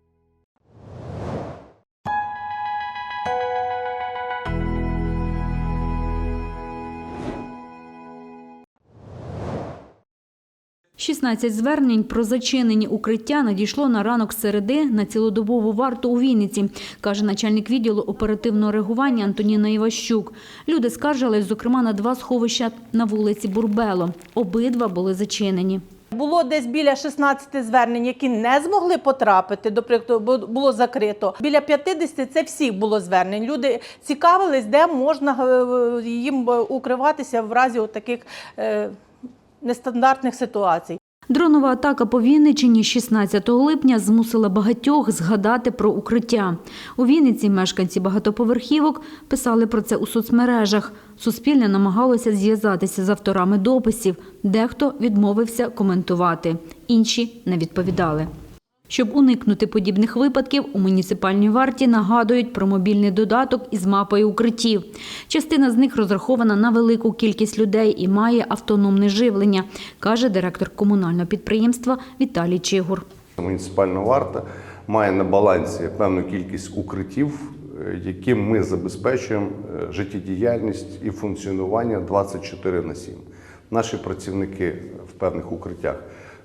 – 16 звернень про зачинені укриття надійшло на ранок середи на цілодобову варту у Вінниці, каже начальник відділу оперативного реагування Антоніна Іващук. Люди скаржились, зокрема, на два сховища на вулиці Бурбело. Обидва були зачинені. Було десь біля 16 звернень, які не змогли потрапити, до прикладу, було закрито. Біля 50 це всіх було звернень. Люди цікавились, де можна е, їм укриватися в разі таких нестандартних ситуацій. Дронова атака по Вінниччині 16 липня змусила багатьох згадати про укриття. У Вінниці мешканці багатоповерхівок писали про це у соцмережах. Суспільне намагалося зв'язатися з авторами дописів. Дехто відмовився коментувати, інші не відповідали. Щоб уникнути подібних випадків, у муніципальній варті нагадують про мобільний додаток із мапою укриттів. Частина з них розрахована на велику кількість людей і має автономне живлення, каже директор комунального підприємства Віталій Чигур. Муніципальна варта має на балансі певну кількість укриттів, е, яким ми забезпечуємо е, життєдіяльність і функціонування 24 на 7. Наші працівники в певних укриттях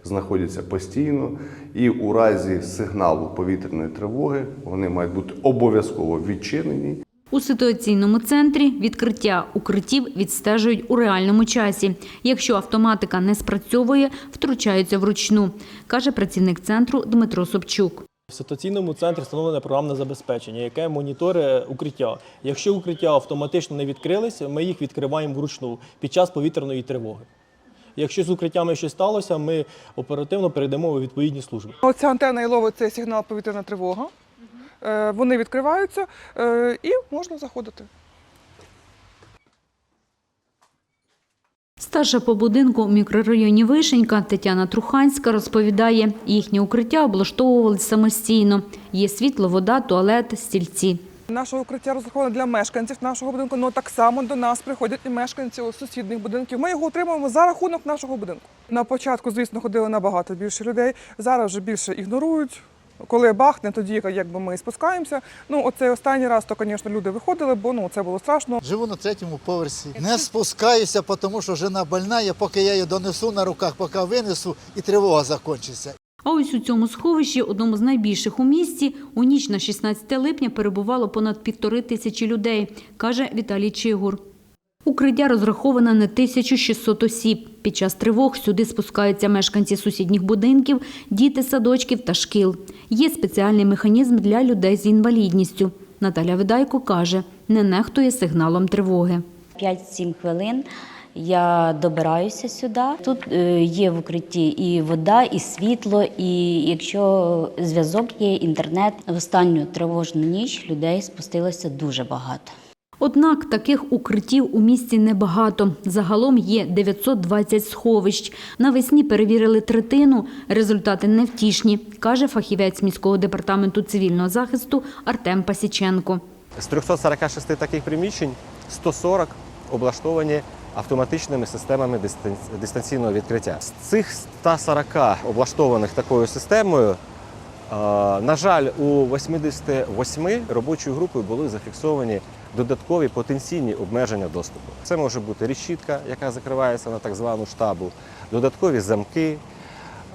знаходяться постійно, і у разі сигналу повітряної тривоги вони мають бути обов'язково відчинені У ситуаційному центрі відкриття укриттів відстежують у реальному часі. Якщо автоматика не спрацьовує, втручаються вручну, каже працівник центру Дмитро Собчук. В ситуаційному центрі встановлене програмне забезпечення, яке моніторить укриття. Якщо укриття автоматично не відкрилися, ми їх відкриваємо вручну під час повітряної тривоги. Якщо з укриттями щось сталося, ми оперативно перейдемо у відповідні служби. Оця антенна і ловить цей сигнал повітряна тривога. Е, Вони відкриваються е, і можна заходити. Старша по будинку у мікрорайоні Вишенька Тетяна Труханська розповідає, їхнє укриття облаштовували самостійно. Є світло, вода, туалет, стільці. Наше укриття розраховане для мешканців нашого будинку, але так само до нас приходять і мешканці сусідніх будинків. Ми його отримуємо за рахунок нашого будинку. На початку, звісно, ходили набагато більше людей. Зараз вже більше ігнорують. Коли бахне, тоді якби ми спускаємося. Ну, оцей останній раз, то, звісно, люди виходили, бо ну це було страшно. Живу на третьому поверсі. Не спускаюся, тому що жена больна, я поки я її донесу на руках, поки винесу, і тривога закінчиться. А ось у цьому сховищі, одному з найбільших у місті, у ніч на 16 липня перебувало понад півтори тисячі людей, каже Віталій Чигур. Укриття розраховане на 1600 осіб. Під час тривог сюди спускаються мешканці сусідніх будинків, діти садочків та шкіл. Є спеціальний механізм для людей з інвалідністю. Наталя Видайко каже, не нехтує сигналом тривоги. 5-7 хвилин я добираюся сюди. Тут е, є в укритті і вода, і світло, і якщо зв'язок є, інтернет. В останню тривожну ніч людей спустилося дуже багато. Однак таких укриттів у місті небагато. Загалом є 920 сховищ. Навесні перевірили третину. Результати невтішні, каже фахівець міського департаменту цивільного захисту Артем Пасіченко. З 346 таких приміщень 140 облаштовані автоматичними системами дистан- дистанційного відкриття. З цих 140 облаштованих такою системою, е, на жаль, у 88 робочою групою були зафіксовані додаткові потенційні обмеження доступу. Це може бути решітка, яка закривається на так звану штабу, додаткові замки,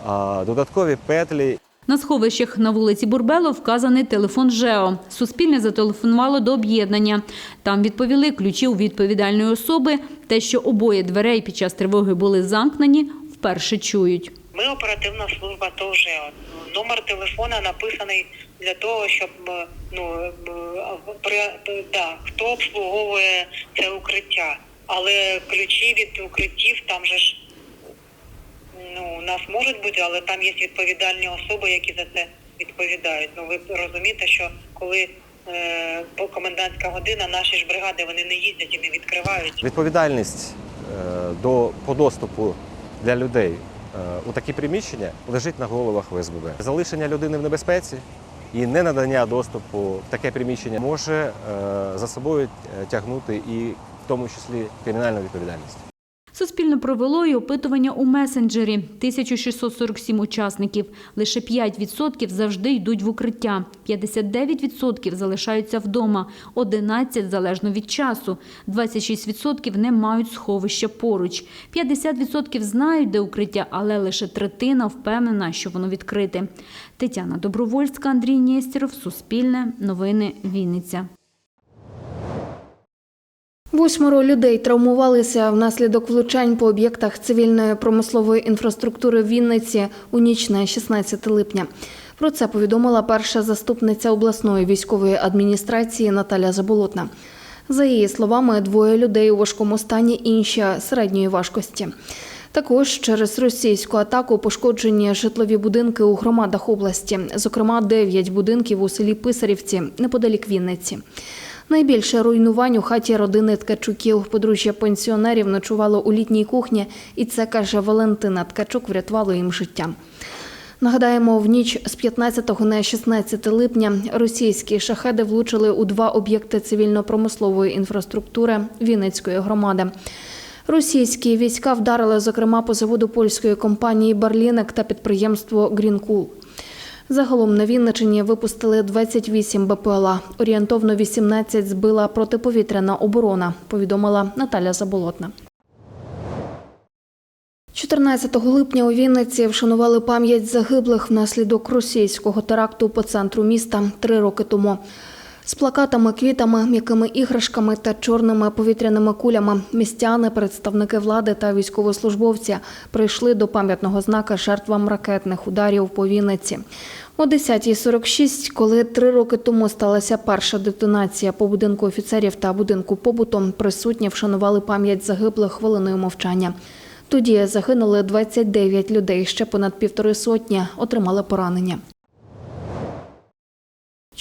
е, додаткові петлі На сховищах на вулиці Бурбело вказаний телефон ЖЕО. Суспільне зателефонувало до об'єднання. Там відповіли ключі у відповідальної особи. Те, що обоє дверей під час тривоги були замкнені, вперше чують. Ми оперативна служба ТОВ ЖЕО. Номер телефона написаний для того, щоб е, ну е, при да, хто обслуговує це укриття. Але ключі від укриттів там же ж ну нас можуть бути, але там є відповідальні особи, які за це відповідають. Ну ви розумієте, що коли е, комендантська година, наші ж бригади вони не їздять і не відкривають. Відповідальність е, до по доступу для людей е, у такі приміщення лежить на головах ВСББ. Залишення людини в небезпеці і ненадання доступу в таке приміщення може е, за собою е, тягнути і в тому числі кримінальну відповідальність. Суспільно провело і опитування у месенджері. 1647 учасників. Лише 5% завжди йдуть в укриття. 59% залишаються вдома. 11% залежно від часу. 26% не мають сховища поруч. 50% знають, де укриття, але лише третина впевнена, що воно відкрите. Тетяна Добровольська, Андрій Нєстєров, Суспільне, Новини, Вінниця. Восьмеро людей травмувалися внаслідок влучань по об'єктах цивільної промислової інфраструктури в Вінниці у ніч на 16 липня. Про це повідомила перша заступниця обласної військової адміністрації Наталя Заболотна. За її словами, двоє людей у важкому стані, інші середньої важкості. Також через російську атаку пошкоджені житлові будинки у громадах області, зокрема, дев'ять будинків у селі Писарівці неподалік Вінниці. Найбільше руйнувань у хаті родини Ткачуків. Подружжя пенсіонерів ночувало у літній кухні, і це каже Валентина Ткачук, врятувало їм життя. Нагадаємо, в ніч з 15 на 16 липня російські шахеди влучили у два об'єкти цивільно-промислової інфраструктури Вінницької громади. Російські війська вдарили, зокрема, по заводу польської компанії Барлінек та підприємство Грінкул. Загалом на Вінничині випустили 28 БПЛА. Орієнтовно 18 збила протиповітряна оборона, повідомила Наталя Заболотна. 14 липня у Вінниці вшанували пам'ять загиблих внаслідок російського теракту по центру міста три роки тому. З плакатами, квітами, м'якими іграшками та чорними повітряними кулями містяни, представники влади та військовослужбовці прийшли до пам'ятного знака жертвам ракетних ударів по Вінниці. О 10.46, коли три роки тому сталася перша детонація по будинку офіцерів та будинку побуту, присутні вшанували пам'ять загиблих хвилиною мовчання. Тоді загинули 29 людей, ще понад півтори сотні отримали поранення.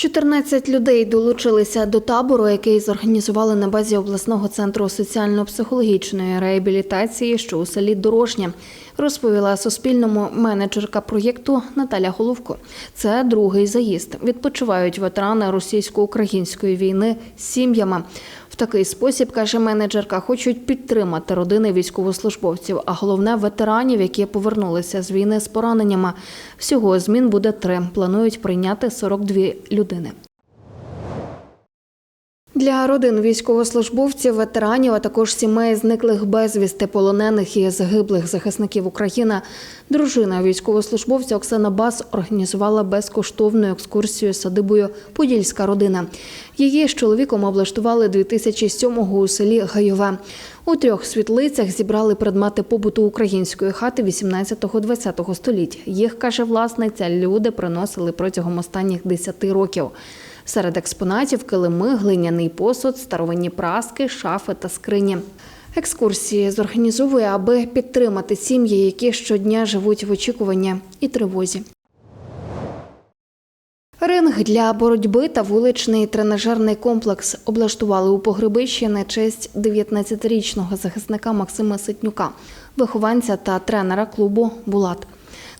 14 людей долучилися до табору, який зорганізували на базі обласного центру соціально-психологічної реабілітації, що у селі Дорожнє, розповіла Суспільному менеджерка проєкту Наталя Головко. Це другий заїзд. Відпочивають ветерани російсько-української війни з сім'ями. В такий спосіб, каже менеджерка, хочуть підтримати родини військовослужбовців, а головне ветеранів, які повернулися з війни з пораненнями. Всього змін буде три. Планують прийняти 42 людини. Для родин військовослужбовців, ветеранів, а також сімей зниклих безвісти, полонених і загиблих захисників України, дружина військовослужбовця Оксана Бас організувала безкоштовну екскурсію садибою Подільська родина. Її з чоловіком облаштували 2007-го у селі Гайове. У трьох світлицях зібрали предмети побуту української хати 18-20 століть. Їх, каже власниця, люди приносили протягом останніх 10 років. Серед експонатів килими, глиняний посуд, старовинні праски, шафи та скрині. Екскурсії зорганізовує, аби підтримати сім'ї, які щодня живуть в очікуванні і тривозі. Ринг для боротьби та вуличний тренажерний комплекс облаштували у погребищі на честь 19-річного захисника Максима Ситнюка, вихованця та тренера клубу Булат.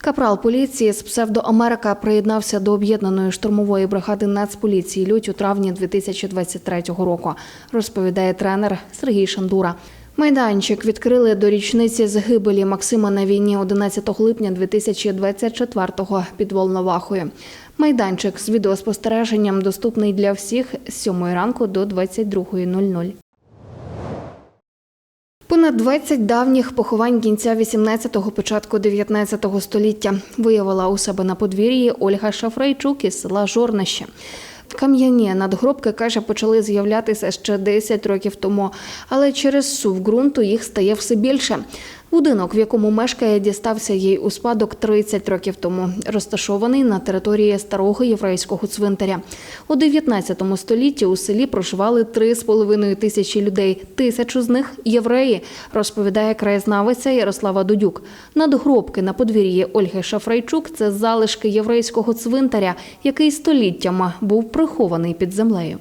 Капрал поліції з псевдо Америка приєднався до об'єднаної штурмової бригади Нацполіції лють у травні 2023 року, розповідає тренер Сергій Шандура. Майданчик відкрили до річниці загибелі Максима на війні 11 липня 2024-го під Волновахою. Майданчик з відеоспостереженням доступний для всіх з 7 ранку до 22.00. Понад 20 давніх поховань кінця 18-го, початку 19-го століття виявила у себе на подвір'ї Ольга Шафрайчук із села Жорнище. Кам'яні надгробки, каже, почали з'являтися ще 10 років тому, але через сув ґрунту їх стає все більше. Будинок, в якому мешкає, дістався їй у спадок 30 років тому, розташований на території старого єврейського цвинтаря. У 19 столітті у селі проживали 3,5 тисячі людей. Тисячу з них євреї, розповідає краєзнавиця Ярослава Дудюк. Надгробки на подвір'ї Ольги Шафрайчук це залишки єврейського цвинтаря, який століттями був прихований під землею.